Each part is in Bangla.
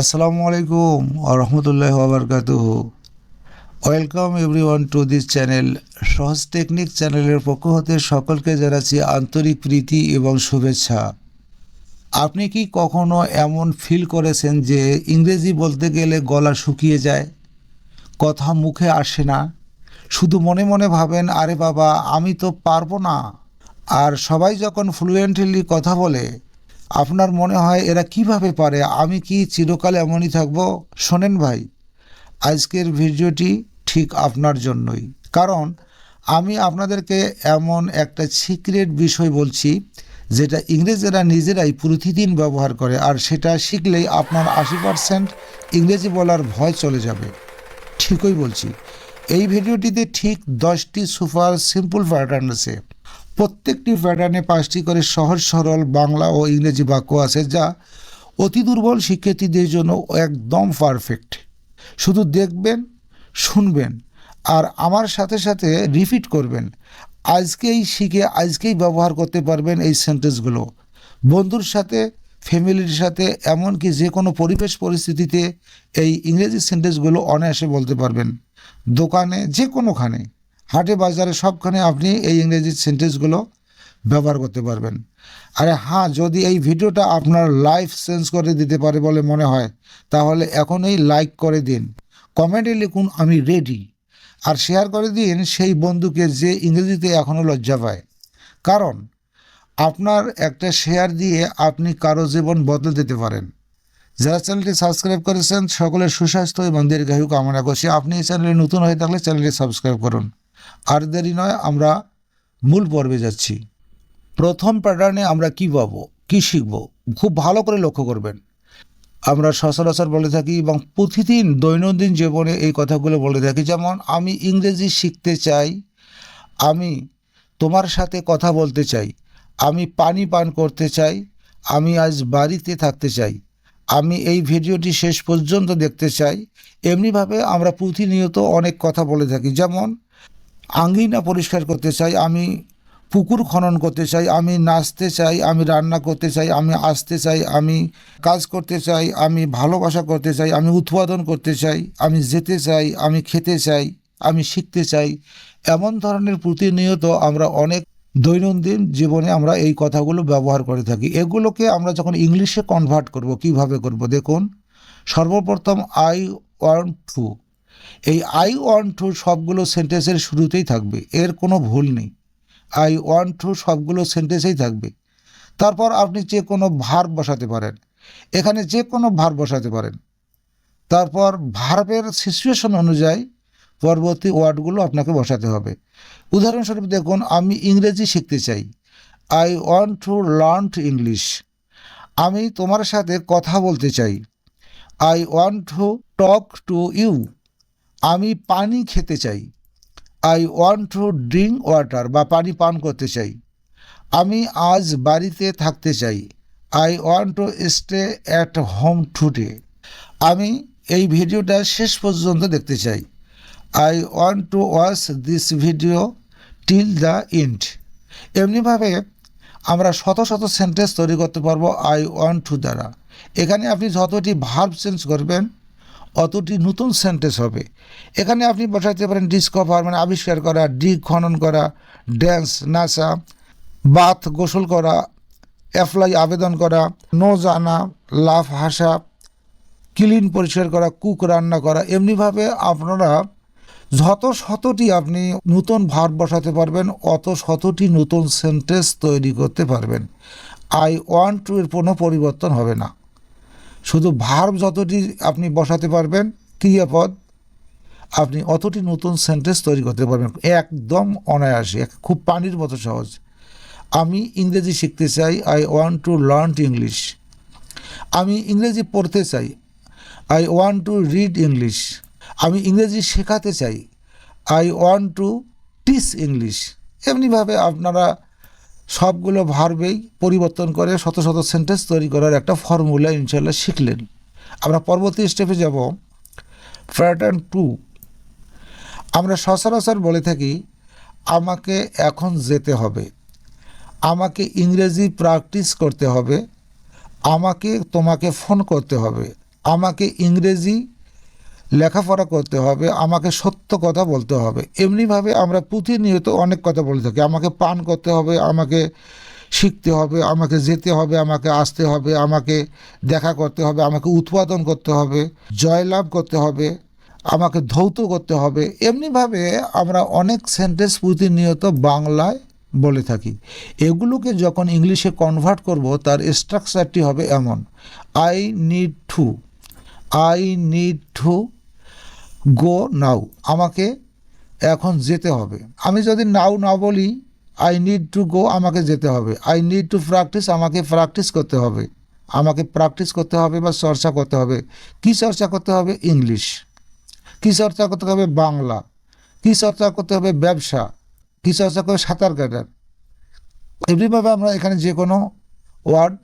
আসসালামু আলাইকুম রহমতুল্লাহ ওবরকাতুহ welcome everyone to this channel সহজ টেকনিক চ্যানেলের পক্ষ হতে সকলকে জানাচ্ছি আন্তরিক প্রীতি এবং শুভেচ্ছা। আপনি কি কখনো এমন ফিল করেছেন যে ইংরেজি বলতে গেলে গলা শুকিয়ে যায়, কথা মুখে আসে না, শুধু মনে মনে ভাবেন, আরে বাবা, আমি তো পারব না। আর সবাই যখন ফ্লুয়েন্টলি কথা বলে আপনার মনে হয় এরা কীভাবে পারে? আমি কি চিরকাল এমনই থাকব? শোনেন ভাই, আজকের ভিডিওটি ঠিক আপনার জন্যই। কারণ আমি আপনাদেরকে এমন একটা সিক্রেট বিষয় বলছি, যেটা ইংরেজেরা নিজেরাই প্রতিদিন ব্যবহার করে, আর সেটা শিখলেই আপনার আশি পার্সেন্ট ইংরেজি বলার ভয় চলে যাবে। ঠিকই বলছি। এই ভিডিওটিতে ঠিক দশটি সুপার সিম্পল প্যাটার্ন আছে। প্রত্যেকটি প্যাটার্নে পাঁচটি করে সহজ সরল বাংলা ও ইংরেজি বাক্য আছে যা অতি দুর্বল শিক্ষার্থীদের জন্য একদম পারফেক্ট শুধু দেখবেন, শুনবেন আর আমার সাথে সাথে রিপিট করবেন। আজকেই শিখে, আজকেই ব্যবহার করতে পারবেন এই সেন্টেন্সগুলো বন্ধুর সাথে, ফ্যামিলির সাথে, এমনকি যে কোনো পরিবেশ পরিস্থিতিতে এই ইংরেজি সেন্টেন্সগুলো অনায়াসে বলতে পারবেন। দোকানে, যে কোনোখানে। হাটে বাজারে সবখানে আপনি এই ইংরেজি সেন্টেন্সগুলো ব্যবহার করতে পারবেন। আরে হ্যাঁ যদি এই ভিডিওটা আপনার লাইফ চেঞ্জ করে দিতে পারে বলে মনে হয়, তাহলে এখনই লাইক করে দিন। কমেন্টে লিখুন, আমি রেডি আর শেয়ার করে দিন সেই বন্ধুকে যে ইংরেজিতে এখনও লজ্জা পায়। কারণ আপনার একটা শেয়ার দিয়ে আপনি কারও জীবন বদলে দিতে পারেন। যারা চ্যানেলটি সাবস্ক্রাইব করেছেন, সকলের সুস্বাস্থ্য এবং দীর্ঘায়ু কামনা করছি। আপনি এই চ্যানেলে নতুন হয়ে থাকলে চ্যানেলটি সাবস্ক্রাইব করুন। আর দেরি নয়, আমরা মূল পর্বে যাচ্ছি। প্রথম প্যাটার্নে আমরা কি পাবো, কি শিখব, খুব ভালো করে লক্ষ্য করবেন। আমরা সচরাচর বলে থাকি এবং প্রতিদিন দৈনন্দিন জীবনে এই কথাগুলো বলে থাকি, যেমন, আমি ইংরেজি শিখতে চাই, আমি তোমার সাথে কথা বলতে চাই, আমি পানি পান করতে চাই, আমি আজ বাড়িতে থাকতে চাই, আমি এই ভিডিওটি শেষ পর্যন্ত দেখতে চাই। এমনিভাবে আমরা প্রতিনিয়ত অনেক কথা বলে থাকি, যেমন আঙ্গিনা পরিষ্কার করতে চাই আমি পুকুর খনন করতে চাই আমি নাচতে চাই আমি রান্না করতে চাই আমি আসতে চাই আমি কাজ করতে চাই আমি ভালোবাসা করতে চাই আমি উৎপাদন করতে চাই আমি যেতে চাই আমি খেতে চাই আমি শিখতে চাই এমন ধরনের প্রতিনিয়ত আমরা অনেক দৈনন্দিন জীবনে আমরা এই কথাগুলো ব্যবহার করে থাকি এগুলোকে আমরা যখন ইংলিশে কনভার্ট করব কীভাবে করব দেখুন সর্বপ্রথম আই ওয়ান্ট টু এই আই ওয়ান্ট টু সবগুলো সেন্টেন্সের শুরুতেই থাকবে, এর কোনো ভুল নেই। আই ওয়ান্ট টু সবগুলো সেন্টেন্সেই থাকবে। তারপর আপনি যে কোনো ভার বসাতে পারেন, এখানে যে কোনো ভার বসাতে পারেন। তারপর ভার্বের সিচুয়েশন অনুযায়ী পরবর্তী ওয়ার্ডগুলো আপনাকে বসাতে হবে। উদাহরণস্বরূপ দেখুন, আমি ইংরেজি শিখতে চাই। I want to learn English আমি তোমার সাথে কথা বলতে চাই। I want to talk to you আমি পানি খেতে চাই। I want to drink water বা পানি পান করতে চাই। আমি আজ বাড়িতে থাকতে চাই। I want to stay at home today আমি এই ভিডিওটা শেষ পর্যন্ত দেখতে চাই। I want to watch this video till the end এমনিভাবে আমরা শত শত সেন্টেন্স তৈরি করতে পারব আই ওয়ান্ট টু দ্বারা। এখানে আপনি যতটি ভার্ব চেঞ্জ করবেন অতটি নতুন সেন্টেন্স হবে। এখানে আপনি বসাতে পারেন ডিসকভার মানে আবিষ্কার করা ডিগ খনন করা ড্যান্স নাচা বাথ গোসল করা অ্যাপ্লাই আবেদন করা নো জানা লাভ হাসা ক্লিন পরিষ্কার করা কুক রান্না করা, এমনিভাবে আপনারা যত শতটি আপনি নতুন ভার বসাতে পারবেন, অত শতটি নতুন সেন্টেন্স তৈরি করতে পারবেন। আই ওয়ান্ট টু এর কোনো পরিবর্তন হবে না। শুধু ভার্ব যতটি আপনি বসাতে পারবেন, ক্রিয়াপদ, আপনি অতটি নতুন সেন্টেন্স তৈরি করতে পারবেন। একদম অনায়াসে, এক খুব পানির মতো সহজ। আমি ইংরেজি শিখতে চাই I want to learn English আমি ইংরেজি পড়তে চাই I want to read English আমি ইংরেজি শেখাতে চাই I want to teach English এমনিভাবে আপনারা সবগুলো ভার্বেই পরিবর্তন করে শত শত সেন্টেন্স তৈরি করার একটা ফর্মুলা ইনশাল্লাহ শিখলেন। আমরা পরবর্তী স্টেপে যাব। প্যাটার্ন টু আমরা সচরাচর বলে থাকি, আমাকে এখন যেতে হবে। আমাকে ইংরেজি প্র্যাকটিস করতে হবে। আমাকে তোমাকে ফোন করতে হবে। আমাকে ইংরেজি লেখাপড়া করতে হবে, আমাকে সত্য কথা বলতে হবে। এমনিভাবে আমরা প্রতিনিয়ত অনেক কথা বলে থাকি। আমাকে পান করতে হবে, আমাকে শিখতে হবে, আমাকে যেতে হবে, আমাকে আসতে হবে, আমাকে দেখা করতে হবে, আমাকে উৎপাদন করতে হবে, জয়লাভ করতে হবে, আমাকে ধৌত করতে হবে। এমনিভাবে আমরা অনেক সেন্টেন্স প্রতিনিয়ত বাংলায় বলে থাকি। এগুলোকে যখন ইংলিশে কনভার্ট করব, তার স্ট্রাকচারটি হবে এমন। I need to I need to go now, আমাকে এখন যেতে হবে। আমি যদি নাও না বলি আই নিড টু গো আমাকে যেতে হবে। আই নিড টু প্র্যাকটিস আমাকে প্র্যাকটিস করতে হবে। আমাকে প্র্যাকটিস করতে হবে বা চর্চা করতে হবে। কি চর্চা করতে হবে? ইংলিশ কি চর্চা করতে হবে? বাংলা। কি চর্চা করতে হবে? ব্যবসা। কি চর্চা করবে সাঁতার কাটার। এমনিভাবে আমরা এখানে যে কোনো ওয়ার্ড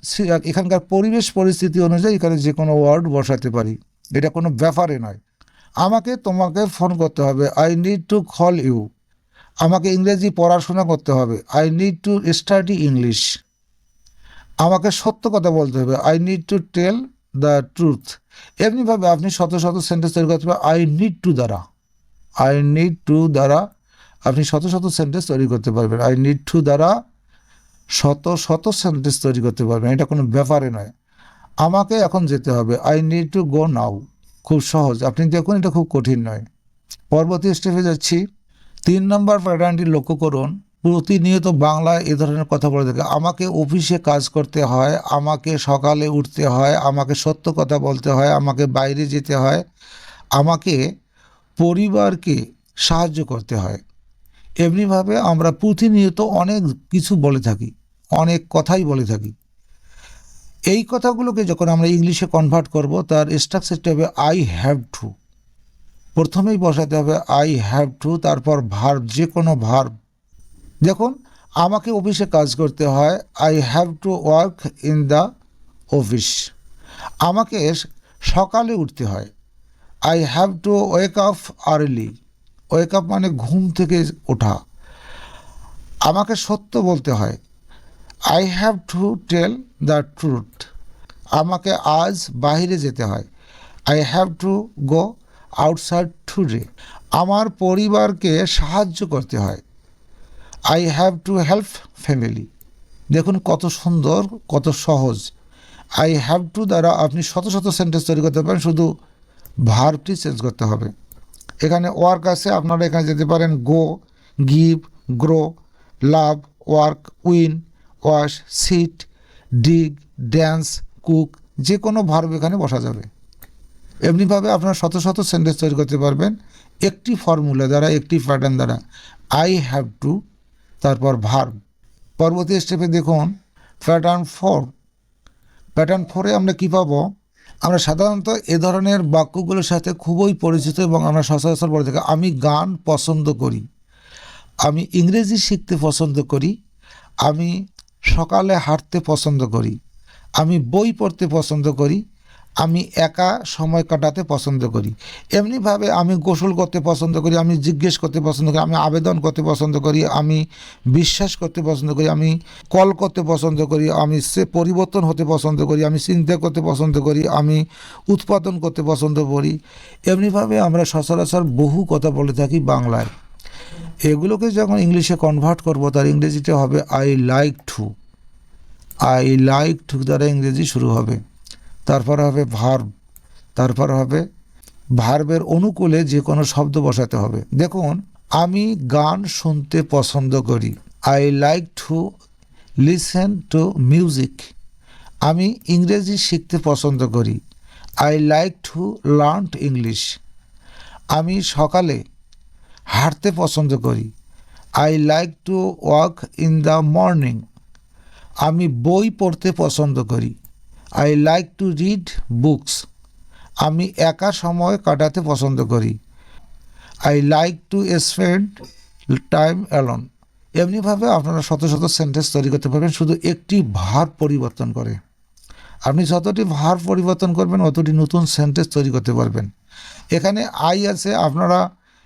এখানকার পরিবেশ পরিস্থিতি অনুযায়ী এখানে যে কোনো ওয়ার্ড বসাতে পারি। এটা কোনো ব্যাপারে নয়। আমাকে তোমাকে ফোন করতে হবে। I need to call you আমাকে ইংরেজি পড়াশোনা করতে হবে। I need to study English আমাকে সত্য কথা বলতে হবে। I need to tell the truth এমনিভাবে আপনি শত শত সেন্টেন্স তৈরি করতে পারবেন। আই নিড টু দ্বারা। আই নিড টু দ্বারা আপনি শত শত সেন্টেন্স তৈরি করতে পারবেন। আই নিড টু দ্বারা শত শত সেন্টেন্স তৈরি করতে পারবেন। এটা কোনো ব্যাপারে নয়। আমাকে এখন যেতে হবে। I need to go now খুব সহজ। আপনি দেখুন, এটা খুব কঠিন নয়। পরবর্তী স্টেপে যাচ্ছি। তিন নম্বর প্যাটার্নটি লক্ষ্য করুন। প্রতিনিয়ত বাংলায় এ ধরনের কথা বলে থাকে। আমাকে অফিসে কাজ করতে হয়, আমাকে সকালে উঠতে হয়, আমাকে সত্য কথা বলতে হয়, আমাকে বাইরে যেতে হয়, আমাকে পরিবারকে সাহায্য করতে হয়। এমনিভাবে আমরা প্রতিনিয়ত অনেক কিছু বলে থাকি, অনেক কথাই বলে থাকি। এই কথাগুলোকে যখন আমরা ইংলিশে কনভার্ট করব, তার স্ট্রাকচারটি হবে আই হ্যাভ টু প্রথমেই বসাতে হবে আই হ্যাভ টু তারপর ভার্ব যে কোনো ভার্ব দেখুন, আমাকে অফিসে কাজ করতে হয় I have to work in the office আমাকে সকালে উঠতে হয় I have to wake up early wake up মানে ঘুম থেকে ওঠা। আমাকে সত্য বলতে হয় I have to tell the truth আমাকে আজ বাইরে যেতে হয়। I have to go outside today আমার পরিবারকে সাহায্য করতে হয়। I have to help family দেখুন কত সুন্দর, কত সহজ। আই হ্যাভ টু দ্বারা আপনি শত শত সেন্টেন্স তৈরি করতে পারেন, শুধু ভার্বটি চেঞ্জ করতে হবে। এখানে ওয়ার্ক আছে, আপনারা এখানে যেতে পারেন go give grow love work win wash sit dig dance cook যে কোনো ভার্ব এখানে বসা যাবে। এমনিভাবে আপনারা শত শত সেন্টেন্স তৈরি করতে পারবেন। একটি ফর্মুলা দ্বারা, একটি প্যাটার্ন দ্বারা। আই হ্যাভ টু তারপর ভার্ব পরবর্তী স্টেপে দেখুন প্যাটার্ন ফোর প্যাটার্ন ফোরে আমরা কী পাবো? আমরা সাধারণত এ ধরনের বাক্যগুলোর সাথে খুবই পরিচিত এবং আমরা সচরাচর বলে থাকি, আমি গান পছন্দ করি। আমি ইংরেজি শিখতে পছন্দ করি। আমি সকালে হাঁটতে পছন্দ করি, আমি বই পড়তে পছন্দ করি, আমি একা সময় কাটাতে পছন্দ করি। এমনিভাবে আমি গোসল করতে পছন্দ করি, আমি জিজ্ঞেস করতে পছন্দ করি, আমি আবেদন করতে পছন্দ করি, আমি বিশ্বাস করতে পছন্দ করি, আমি কল করতে পছন্দ করি, আমি সে পরিবর্তন হতে পছন্দ করি, আমি চিন্তা করতে পছন্দ করি, আমি উৎপাদন করতে পছন্দ করি। এমনিভাবে আমরা সচরাচর বহু কথা বলে থাকি বাংলায়। এগুলোকে যখন ইংলিশে কনভার্ট করব, তার ইংরেজিতে হবে I like to I like to দ্বারা ইংরেজি শুরু হবে। তারপর হবে ভার্ব তারপর হবে ভার্বের অনুকূলে যে কোনো শব্দ বসাতে হবে। দেখুন, আমি গান শুনতে পছন্দ করি। I like to listen to music আমি ইংরেজি শিখতে পছন্দ করি। I like to learn English আমি সকালে হাঁটতে পছন্দ করি। I like to walk in the morning আমি বই পড়তে পছন্দ করি। I like to read books আমি একা সময় কাটাতে পছন্দ করি। I like to spend time alone এমনিভাবে আপনারা শত শত সেন্টেন্স তৈরি করতে পারবেন, শুধু একটি ভার পরিবর্তন করে। আপনি যতটি ভার পরিবর্তন করবেন, অতটি নতুন সেন্টেন্স তৈরি করতে পারবেন। এখানে আই আছে, আপনারা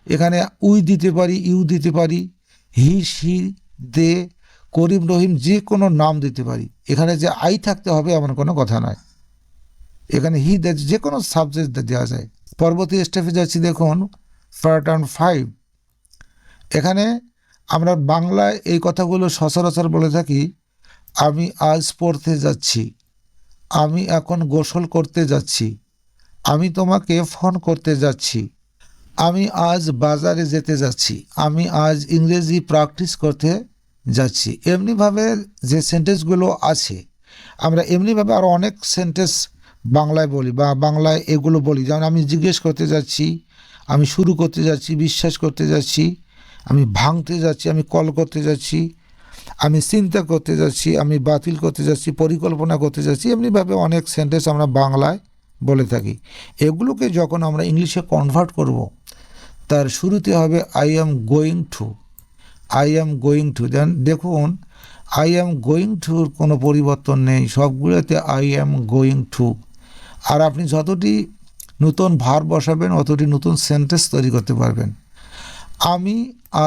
এখানে উই দিতে পারি, ইউ দিতে পারি, হি সি দে, করিম, রহিম যে কোনো নাম দিতে পারি। এখানে যে আই থাকতে হবে এমন কোনো কথা নয় এখানে হি দে, যে কোনো সাবজেক্ট দেওয়া যায়। পরবর্তী স্টেপে যাচ্ছি দেখুন প্যাটার্ন ফাইভ এখানে আমরা বাংলায় এই কথাগুলো সচরাচর বলে থাকি, আমি আজ পড়তে যাচ্ছি, আমি এখন গোসল করতে যাচ্ছি, আমি তোমাকে ফোন করতে যাচ্ছি। আমি আজ বাজারে যেতে যাচ্ছি। আমি আজ ইংরেজি প্র্যাকটিস করতে যাচ্ছি। এমনিভাবে যে সেন্টেন্সগুলো আছে, আমরা এমনিভাবে আরও অনেক সেন্টেন্স বাংলায় বলি বা বাংলায় এগুলো বলি। যেমন আমি জিজ্ঞেস করতে যাচ্ছি, আমি শুরু করতে যাচ্ছি, বিশ্বাস করতে যাচ্ছি, আমি ভাঙতে যাচ্ছি, আমি কল করতে যাচ্ছি, আমি চিন্তা করতে যাচ্ছি, আমি বাতিল করতে যাচ্ছি, পরিকল্পনা করতে যাচ্ছি, এমনিভাবে অনেক সেন্টেন্স আমরা বাংলায় বলে থাকি। এগুলোকে যখন আমরা ইংলিশে কনভার্ট করব, তার শুরুতে হবে I am going to I am going to then দেখুন আই অ্যাম গোয়িং টুর কোনো পরিবর্তন নেই, সবগুলোতে আই অ্যাম গোয়িং টু আর আপনি যতটি নতুন ভার বসাবেন, অতটি নতুন সেন্টেন্স তৈরি করতে পারবেন। আমি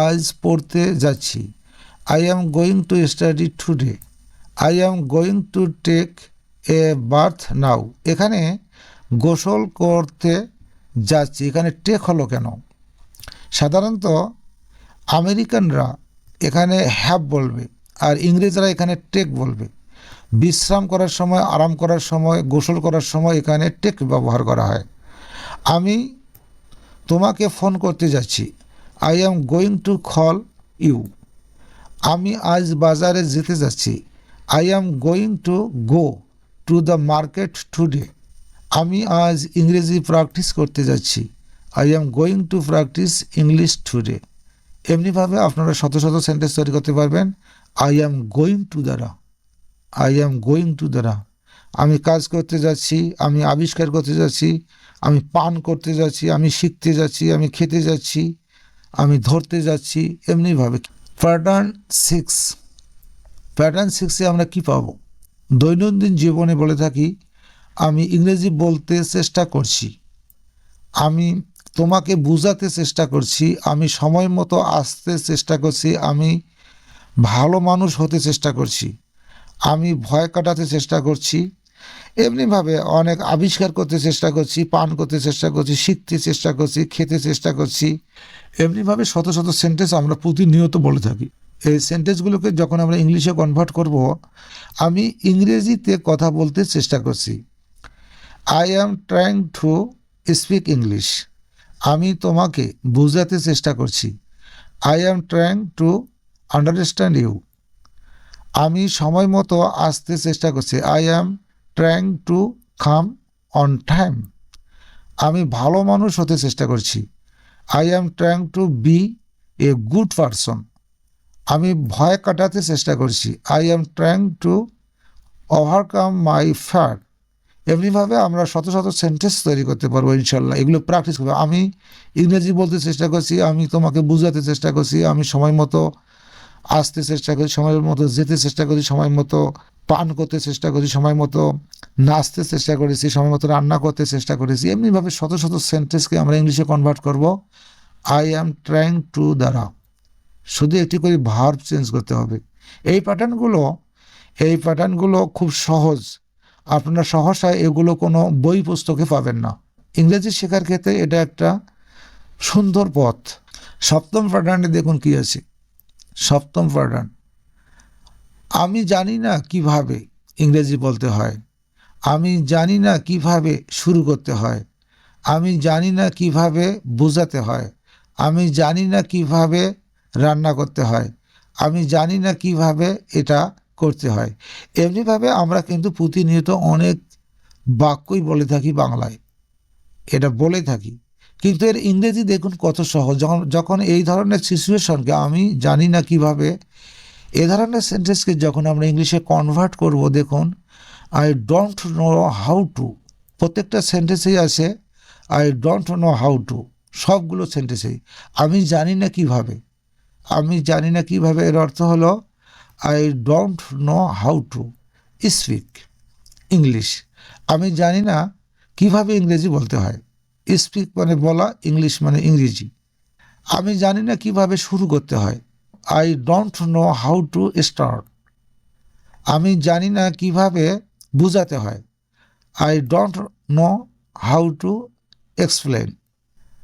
আজ পড়তে যাচ্ছি। I am going to study today I am going to take a birth now এখানে গোসল করতে যাচ্ছি। এখানে টেক হলো কেন? সাধারণত আমেরিকানরা এখানে হ্যাপ বলবে আর ইংরেজরা এখানে টেক বলবে। বিশ্রাম করার সময়, আরাম করার সময়, গোসল করার সময় এখানে টেক ব্যবহার করা হয়। আমি তোমাকে ফোন করতে যাচ্ছি। I am going to call you. আমি আজ বাজারে যেতে যাচ্ছি। I am going to go to the market today. আমি আজ ইংরেজি প্র্যাকটিস করতে যাচ্ছি। I am going to practise English today এমনিভাবে আপনারা শত শত সেন্টেন্স তৈরি করতে পারবেন। আই অ্যাম গোয়িং টু দ্বারা আই অ্যাম গোয়িং টু দ্বারা আমি কাজ করতে যাচ্ছি, আমি আবিষ্কার করতে যাচ্ছি, আমি পান করতে যাচ্ছি, আমি শিখতে যাচ্ছি, আমি খেতে যাচ্ছি, আমি ধরতে যাচ্ছি, এমনিভাবে। প্যাটার্ন সিক্স প্যাটার্ন সিক্সে আমরা কি পাবো? দৈনন্দিন জীবনে বলে থাকি আমি ইংরেজি বলতে চেষ্টা করছি। আমি তোমাকে বোঝাতে চেষ্টা করছি। আমি সময় মতো আসতে চেষ্টা করছি। আমি ভালো মানুষ হতে চেষ্টা করছি। আমি ভয় কাটাতে চেষ্টা করছি। এমনিভাবে অনেক আবিষ্কার করতে চেষ্টা করছি, পান করতে চেষ্টা করছি, শিখতে চেষ্টা করছি, খেতে চেষ্টা করছি। এমনিভাবে শত শত সেন্টেন্স আমরা প্রতিনিয়ত বলে থাকি। এই সেন্টেন্সগুলোকে যখন আমরা ইংলিশে কনভার্ট করব, আমি ইংরেজিতে কথা বলতে চেষ্টা করছি। I am trying to speak English আমি তোমাকে বোঝাতে চেষ্টা করছি। I am trying to understand you আমি সময় মতো আসতে চেষ্টা করছি। I am trying to come on time আমি ভালো মানুষ হতে চেষ্টা করছি। I am trying to be a good person আমি ভয় কাটাতে চেষ্টা করছি। I am trying to overcome my fear এমনিভাবে আমরা শত শত সেন্টেন্স তৈরি করতে পারব, ইনশাল্লাহ। এগুলো প্র্যাকটিস করব। আমি ইংরেজি বলতে চেষ্টা করছি, আমি তোমাকে বোঝাতে চেষ্টা করছি, আমি সময় মতো আসতে চেষ্টা করি, সময় মতো যেতে চেষ্টা করি, সময় মতো পান করতে চেষ্টা করি, সময় মতো নাচতে চেষ্টা করেছি, সময় মতো রান্না করতে চেষ্টা করেছি। এমনিভাবে শত শত সেন্টেন্সকে আমরা ইংলিশে কনভার্ট করব। আই অ্যাম ট্রাইং টু দ্বারা শুধু একটি করে ভার্ব চেঞ্জ করতে হবে। এই প্যাটার্নগুলো এই প্যাটার্নগুলো খুব সহজ। আপনারা সহসায় এগুলো কোনো বই পুস্তকে পাবেন না। ইংরেজি শেখার ক্ষেত্রে এটা একটা সুন্দর পথ। সপ্তম প্যাটার্নে দেখুন কি আছে। সপ্তম প্যাটার্ন আমি জানি না কীভাবে ইংরেজি বলতে হয়। আমি জানি না কীভাবে শুরু করতে হয়। আমি জানি না কীভাবে বোঝাতে হয়। আমি জানি না কীভাবে রান্না করতে হয়। আমি জানি না কীভাবে এটা করতে হয়। এমনিভাবে আমরা কিন্তু প্রতিনিয়ত অনেক বাক্যই বলে থাকি বাংলায়। এটা বলে থাকি। কিন্তু এর ইংরেজি দেখুন কত সহজ। যখন যখন এই ধরনের সিচুয়েশনকে আমি জানি না কীভাবে, এ ধরনের সেন্টেন্সকে যখন আমরা ইংলিশে কনভার্ট করব, দেখুন I don't know how to প্রত্যেকটা সেন্টেন্সেই আছে I don't know how to সবগুলো সেন্টেন্সেই আমি জানি না কীভাবে। আমি জানি না কীভাবে এর অর্থ হলো I don't know how to speak English আমি জানি না কীভাবে ইংরেজি বলতে হয়। স্পিক মানে বলা ইংলিশ মানে ইংরেজি। আমি জানি না কীভাবে শুরু করতে হয়। I don't know how to start আমি জানি না কীভাবে বোঝাতে হয়। I don't know how to explain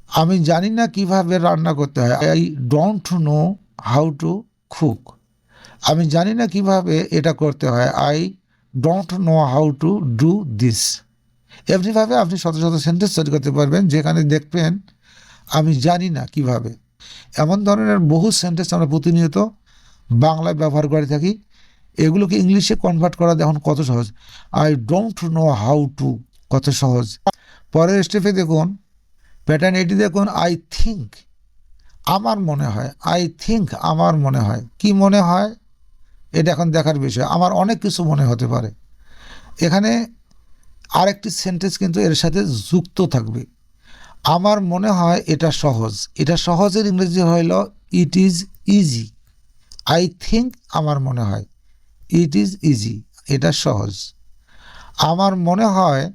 আমি জানি না কীভাবে রান্না করতে হয়। I don't know how to cook আমি জানি না কীভাবে এটা করতে হয়। I don't know how to do this এমনিভাবে আপনি শত শত সেন্টেন্স তৈরি করতে পারবেন, যেখানে দেখবেন আমি জানি না কীভাবে। এমন ধরনের বহু সেন্টেন্স আমরা প্রতিনিয়ত বাংলায় ব্যবহার করে থাকি। এগুলোকে ইংলিশে কনভার্ট করা দেখুন কত সহজ। I don't know how to কত সহজ। পরের স্টেপে দেখুন প্যাটার্ন এটি দেখুন আই থিঙ্ক আমার মনে হয় আই থিঙ্ক আমার মনে হয়। কি মনে হয়? এটা এখন দেখার বিষয়। আমার অনেক কিছু মনে হতে পারে। এখানে আরেকটি সেন্টেন্স কিন্তু এর সাথে যুক্ত থাকবে। আমার মনে হয় এটা সহজ। এটা সহজের ইংরেজি হইল it is easy I think আমার মনে হয় ইট ইজ ইজি এটা সহজ। আমার মনে হয়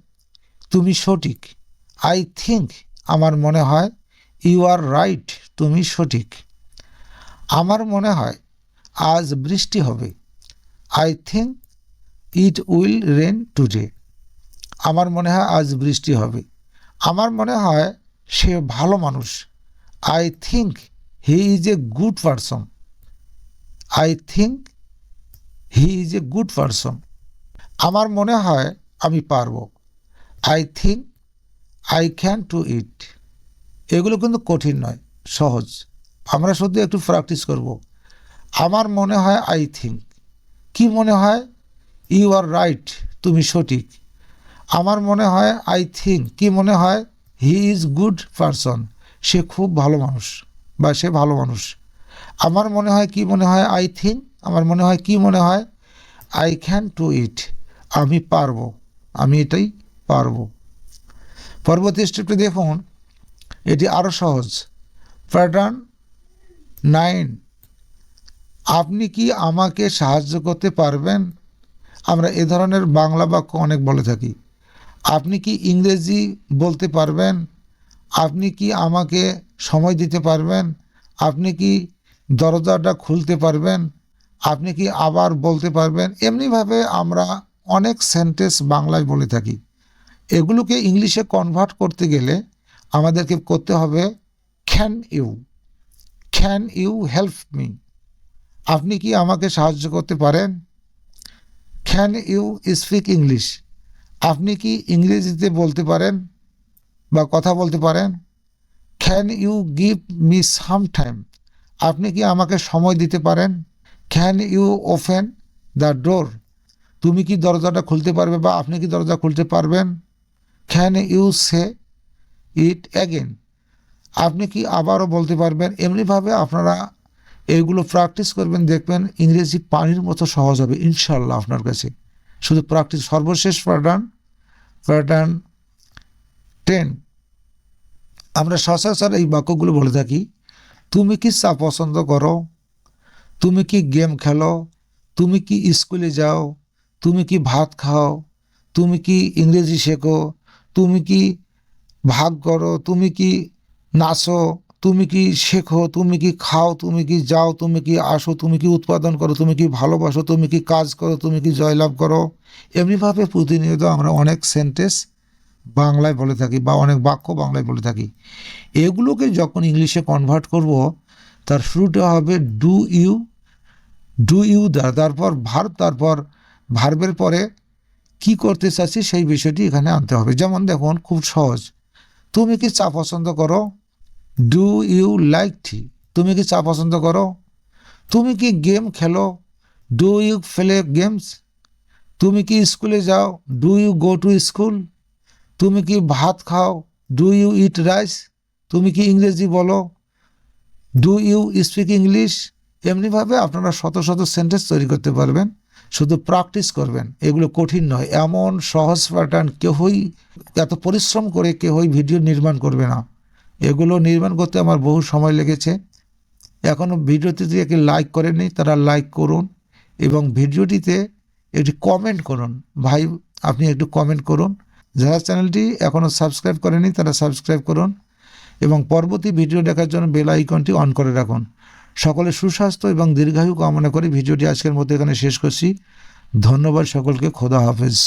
তুমি সঠিক। আই থিঙ্ক আমার মনে হয় ইউ আর রাইট তুমি সঠিক. আমার মনে হয় আজ বৃষ্টি হবে। I think it will rain today আমার মনে হয় আজ বৃষ্টি হবে। আমার মনে হয় সে ভালো মানুষ। I think he is a good person I think he is a good person আমার মনে হয় আমি পারব। I think I can to it এগুলো কিন্তু কঠিন নয়, সহজ। আমরা শুধু একটু প্র্যাকটিস করব। আমার মনে হয় আই থিঙ্ক কি মনে হয়? ইউ আর রাইট তুমি সঠিক। আমার মনে হয় আই থিঙ্ক কি মনে হয়? হি ইজ গুড পারসন সে খুব ভালো মানুষ বা সে ভালো মানুষ। আমার মনে হয়, কি মনে হয়? আই থিঙ্ক আমার মনে হয়, কি মনে হয়? আই ক্যান টু ইট আমি পারব। আমি এটাই পারব। পরবর্তী স্টেপটি দেখুন। এটি আরও সহজ। প্যাটার্ন নাইন আপনি কি আমাকে সাহায্য করতে পারবেন? আমরা এ ধরনের বাংলা বাক্য অনেক বলে থাকি। আপনি কি ইংরেজি বলতে পারবেন? আপনি কি আমাকে সময় দিতে পারবেন? আপনি কি দরজাটা খুলতে পারবেন? আপনি কি আবার বলতে পারবেন? এমনিভাবে আমরা অনেক সেন্টেন্স বাংলায় বলে থাকি। এগুলোকে ইংলিশে কনভার্ট করতে গেলে আমাদেরকে করতে হবে can you can you help me আপনি কি আমাকে সাহায্য করতে পারেন? ক্যান ইউ স্পিক ইংলিশ আপনি কি ইংরেজিতে বলতে পারেন বা কথা বলতে পারেন? Can you give me some time আপনি কি আমাকে সময় দিতে পারেন? Can you open the door তুমি কি দরজাটা খুলতে পারবে বা আপনি কি দরজা খুলতে পারবেন? Can you say it again আপনি কি আবারও বলতে পারবেন? এমনিভাবে আপনারা এইগুলো প্র্যাকটিস করবেন, দেখবেন ইংরেজি পানির মতো সহজ হবে ইনশাল্লাহ আপনার কাছে। শুধু প্র্যাকটিস সর্বশেষ প্যাটার্ন প্যাটার্ন টেন আমরা সচরাচর এই বাক্যগুলো বলে থাকি, তুমি কি চা পছন্দ করো? তুমি কি গেম খেলো? তুমি কি স্কুলে যাও? তুমি কি ভাত খাও? তুমি কি ইংরেজি শেখো? তুমি কি ভাগ করো? তুমি কি নাচো? তুমি কি শেখো, তুমি কি খাও, তুমি কি যাও, তুমি কি আসো, তুমি কি উৎপাদন করো, তুমি কি ভালোবাসো, তুমি কি কাজ করো, তুমি কি জয়লাভ করো? এমনিভাবে প্রতিনিয়ত আমরা অনেক সেন্টেন্স বাংলায় বলে থাকি বা অনেক বাক্য বাংলায় বলে থাকি। এগুলোকে যখন ইংলিশে কনভার্ট করব, তার শুরুটা হবে ডু ইউ ডু ইউ তারপর ভার্ব তারপর ভার্বের পরে কি করতে চাচ্ছি সেই বিষয়টি এখানে আনতে হবে। যেমন দেখুন, খুব সহজ। তুমি কি চা পছন্দ করো? ডু ইউ লাইক টি তুমি কি চা পছন্দ করো? তুমি কি গেম খেলো? ডু ইউ প্লে গেমস তুমি কি স্কুলে যাও? Do you go to school তুমি কি ভাত খাও? ডু ইউ ইট রাইস তুমি কি ইংরেজি বলো? ডু ইউ স্পিক ইংলিশ এমনিভাবে আপনারা শত শত সেন্টেন্স তৈরি করতে পারবেন। শুধু প্র্যাকটিস করবেন। এগুলো কঠিন নয়। এমন সহজ প্যাটার্ন কেউই এত পরিশ্রম করে কেউই ভিডিও নির্মাণ করবে না। এগুলো নির্মাণ করতে আমার বহু সময় লেগেছে। এখনও ভিডিওতে যদি একটি লাইক করেনি তারা লাইক করুন এবং ভিডিওটিতে একটি কমেন্ট করুন। ভাই, আপনি একটু কমেন্ট করুন। যারা চ্যানেলটি এখনও সাবস্ক্রাইব করেনি তারা সাবস্ক্রাইব করুন এবং পরবর্তী ভিডিও দেখার জন্য বেল আইকনটি অন করে রাখুন। সকলে সুস্বাস্থ্য এবং দীর্ঘায়ু কামনা করে ভিডিওটি আজকের মতো এখানে শেষ করছি। ধন্যবাদ সকলকে, খোদা হাফেজ।